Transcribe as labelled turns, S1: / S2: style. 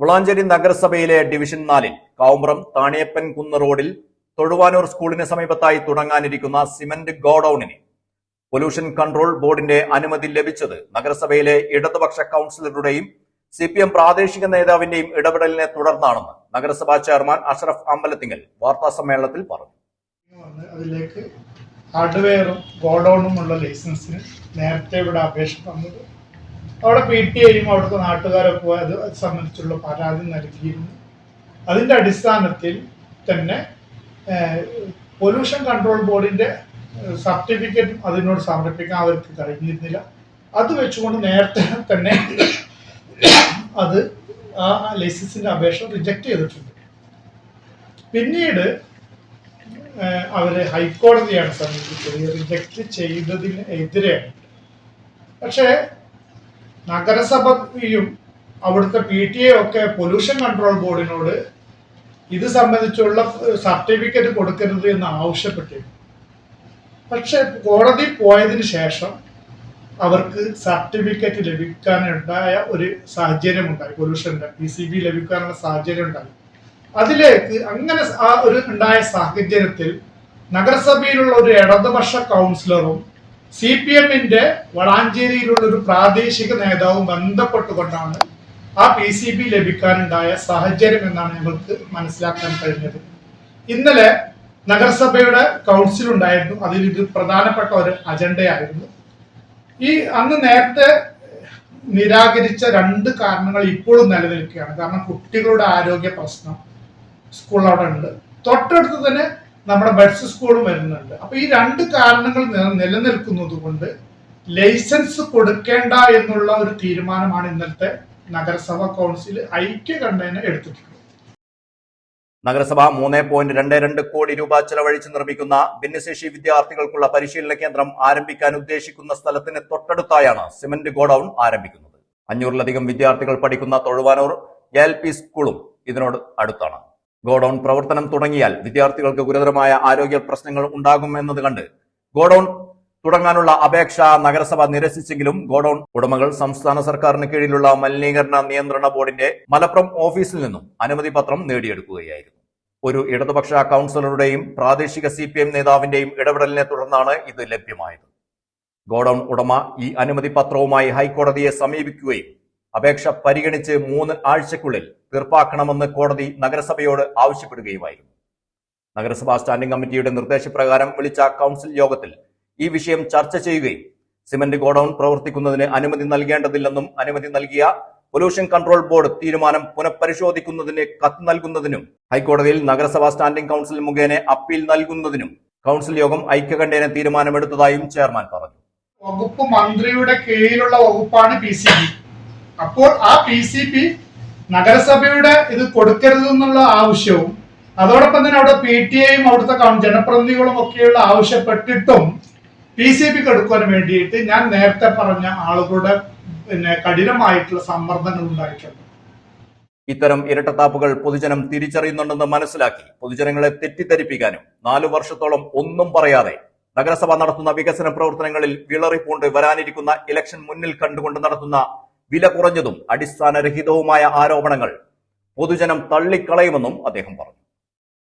S1: വളാഞ്ചേരി നഗരസഭയിലെ ഡിവിഷൻ നാലിൽ കാവുമ്പ്രം താണിയപ്പൻ കുന്ന് റോഡിൽ തൊഴുവാനൂർ സ്കൂളിന് സമീപത്തായി തുടങ്ങാനിരിക്കുന്ന സിമന്റ് ഗോഡൌണിന് പൊല്യൂഷൻ കൺട്രോൾ ബോർഡിന്റെ അനുമതി ലഭിച്ചത് നഗരസഭയിലെ ഇടതുപക്ഷ കൗൺസിലറുടെയും സി പി എം പ്രാദേശിക നേതാവിന്റെയും ഇടപെടലിനെ തുടർന്നാണെന്ന് നഗരസഭാ ചെയർമാൻ അഷറഫ് അമ്പലത്തിങ്കൽ വാർത്താ സമ്മേളനത്തിൽ പറഞ്ഞു.
S2: അതിലേക്ക് ഹാർഡ്വെയറും ഗോഡൌണും ഉള്ള ലൈസൻസിന് നേരത്തെ ഇവിടെ അപേക്ഷ തന്നത് അവിടെ പി ടി ഐയും അവിടുത്തെ നാട്ടുകാരൊക്കെ അത് സംബന്ധിച്ചുള്ള പരാതി നൽകിയിരുന്നു. അതിന്റെ അടിസ്ഥാനത്തിൽ തന്നെ പൊല്യൂഷൻ കൺട്രോൾ ബോർഡിന്റെ സർട്ടിഫിക്കറ്റും അതിനോട് സമർപ്പിക്കാൻ അവർക്ക് കഴിഞ്ഞിരുന്നില്ല. അത് വെച്ചുകൊണ്ട് നേരത്തെ തന്നെ അത് ആ ലൈസൻസിന്റെ അപേക്ഷ റിജക്റ്റ് ചെയ്തിട്ടുണ്ട്. പിന്നീട് അവർ ഹൈക്കോടതിയാണ് സമീപിച്ചത്. റിജക്റ്റ് ചെയ്തതിന് എതിരെയാണ്. പക്ഷേ നഗരസഭയും അവിടുത്തെ പി ടി എ ഒക്കെ പൊല്യൂഷൻ കൺട്രോൾ ബോർഡിനോട് ഇത് സംബന്ധിച്ചുള്ള സർട്ടിഫിക്കറ്റ് കൊടുക്കരുത് എന്ന് ആവശ്യപ്പെട്ടിരുന്നു. പക്ഷെ കോടതി പോയതിന് ശേഷം അവർക്ക് സർട്ടിഫിക്കറ്റ് ലഭിക്കാനുണ്ടായ ഒരു സാഹചര്യം ഉണ്ടായി പൊല്യൂഷന്റെ പി സി ബി ലഭിക്കാനുള്ള സാഹചര്യം ഉണ്ടായി അതിലേക്ക് അങ്ങനെ ആ ഒരു ഉണ്ടായ സാഹചര്യത്തിൽ നഗരസഭയിലുള്ള ഒരു ഇടതുപക്ഷ കൗൺസിലറും സി പി എമ്മിന്റെ വളാഞ്ചേരിയിലുള്ള ഒരു പ്രാദേശിക നേതാവും ബന്ധപ്പെട്ടുകൊണ്ടാണ് ആ പി സി ബി ലഭിക്കാനുണ്ടായ സാഹചര്യം എന്നാണ് ഞങ്ങൾക്ക് മനസ്സിലാക്കാൻ കഴിഞ്ഞത്. ഇന്നലെ നഗരസഭയുടെ കൗൺസിൽ ഉണ്ടായിരുന്നു അതിൽ ഇത് പ്രധാനപ്പെട്ട ഒരു അജണ്ടയായിരുന്നു. ഈ അന്ന് നേരത്തെ നിരാകരിച്ച രണ്ട് കാരണങ്ങൾ ഇപ്പോഴും നിലനിൽക്കുകയാണ്. കാരണം കുട്ടികളുടെ ആരോഗ്യ പ്രശ്നം സ്കൂൾ അവിടെ ഉണ്ട്. തൊട്ടടുത്ത് തന്നെ നമ്മുടെ ബഡ്സ് സ്കൂളും വരുന്നുണ്ട്. അപ്പൊ ഈ രണ്ട് കാരണങ്ങൾ നില- നിലനിൽക്കുന്നത് കൊണ്ട് ലൈസൻസ് കൊടുക്കേണ്ട എന്നുള്ള ഒരു തീരുമാനമാണ് ഇന്നത്തെ നഗരസഭ കൗൺസിൽ ഐക്യകണ്ഠേന എടുത്തിട്ടുള്ളത്.
S1: നഗരസഭ മൂന്ന് പോയിന്റ് രണ്ട് രണ്ട് കോടി രൂപ ചെലവഴിച്ച് നിർമ്മിക്കുന്ന ഭിന്നശേഷി വിദ്യാർത്ഥികൾക്കുള്ള പരിശീലന കേന്ദ്രം ആരംഭിക്കാൻ ഉദ്ദേശിക്കുന്ന സ്ഥലത്തിന് തൊട്ടടുത്തായാണ് സിമന്റ് ഗോഡൌൺ ആരംഭിക്കുന്നത്. അഞ്ഞൂറിലധികം വിദ്യാർത്ഥികൾ പഠിക്കുന്ന തൊഴുവാനൂർ എൽ പി സ്കൂളും ഇതിനോട് അടുത്താണ്. ഗോഡൌൺ പ്രവർത്തനം തുടങ്ങിയാൽ വിദ്യാർത്ഥികൾക്ക് ഗുരുതരമായ ആരോഗ്യ പ്രശ്നങ്ങൾ ഉണ്ടാകുമെന്നത് കണ്ട് ഗോഡൌൺ തുടങ്ങാനുള്ള അപേക്ഷ നഗരസഭ നിരസിച്ചെങ്കിലും ഗോഡൌൺ ഉടമകൾ സംസ്ഥാന സർക്കാരിന് കീഴിലുള്ള മലിനീകരണ നിയന്ത്രണ ബോർഡിന്റെ മലപ്പുറം ഓഫീസിൽ നിന്നും അനുമതി പത്രം നേടിയെടുക്കുകയായിരുന്നു. ഒരു ഇടതുപക്ഷ കൗൺസിലറുടെയും പ്രാദേശിക സി പി എം നേതാവിന്റെയും ഇടപെടലിനെ തുടർന്നാണ് ഇത് ലഭ്യമായത്. ഗോഡൌൺ ഉടമ ഈ അനുമതി പത്രവുമായി ഹൈക്കോടതിയെ സമീപിക്കുകയും അപേക്ഷ പരിഗണിച്ച് മൂന്ന് ആഴ്ചക്കുള്ളിൽ തീർപ്പാക്കണമെന്ന് കോടതി നഗരസഭയോട് ആവശ്യപ്പെടുകയുമായിരുന്നു. നഗരസഭാ സ്റ്റാൻഡിംഗ് കമ്മിറ്റിയുടെ നിർദ്ദേശപ്രകാരം വിളിച്ച കൗൺസിൽ യോഗത്തിൽ ഈ വിഷയം ചർച്ച ചെയ്യുകയും സിമന്റ് ഗോഡൌൺ പ്രവർത്തിക്കുന്നതിന് അനുമതി നൽകേണ്ടതില്ലെന്നും അനുമതി നൽകിയ പൊല്യൂഷൻ കൺട്രോൾ ബോർഡ് തീരുമാനം പുനഃപരിശോധിക്കുന്നതിന് കത്ത് നൽകുന്നതിനും ഹൈക്കോടതിയിൽ നഗരസഭാ സ്റ്റാൻഡിംഗ് കൗൺസിൽ മുഖേന അപ്പീൽ നൽകുന്നതിനും കൗൺസിൽ യോഗം ഐക്യകണ്ഠേന തീരുമാനമെടുത്തതായും ചെയർമാൻ പറഞ്ഞു.
S2: വകുപ്പ് മന്ത്രിയുടെ കീഴിലുള്ള വകുപ്പാണ് പി സി ബി. അപ്പോൾ ആ പി സി പി നഗരസഭയുടെ ഇത് കൊടുക്കരുത് എന്നുള്ള ആവശ്യവും അതോടൊപ്പം തന്നെ അവിടെ പി ടി എയും അവിടുത്തെ ജനപ്രതിനിധികളും ഒക്കെയുള്ള ആവശ്യപ്പെട്ടിട്ടും പി സി പിക്ക് എടുക്കുവാൻ വേണ്ടിയിട്ട് ഞാൻ നേരത്തെ പറഞ്ഞ ആളുകളുടെ പിന്നെ കഠിനമായിട്ടുള്ള സമ്മർദ്ദങ്ങൾ ഉണ്ടായിട്ടുണ്ട്.
S1: ഇത്തരം ഇരട്ടത്താപ്പുകൾ പൊതുജനം തിരിച്ചറിയുന്നുണ്ടെന്ന് മനസ്സിലാക്കി പൊതുജനങ്ങളെ തെറ്റിദ്ധരിപ്പിക്കാനും നാലു വർഷത്തോളം ഒന്നും പറയാതെ നഗരസഭ നടത്തുന്ന വികസന പ്രവർത്തനങ്ങളിൽ വിളറിപ്പൂണ്ട് വരാനിരിക്കുന്ന ഇലക്ഷൻ മുന്നിൽ കണ്ടുകൊണ്ട് നടത്തുന്ന വില കുറഞ്ഞതും അടിസ്ഥാനരഹിതവുമായ ആരോപണങ്ങൾ പൊതുജനം തള്ളിക്കളയുമെന്നും അദ്ദേഹം പറഞ്ഞു.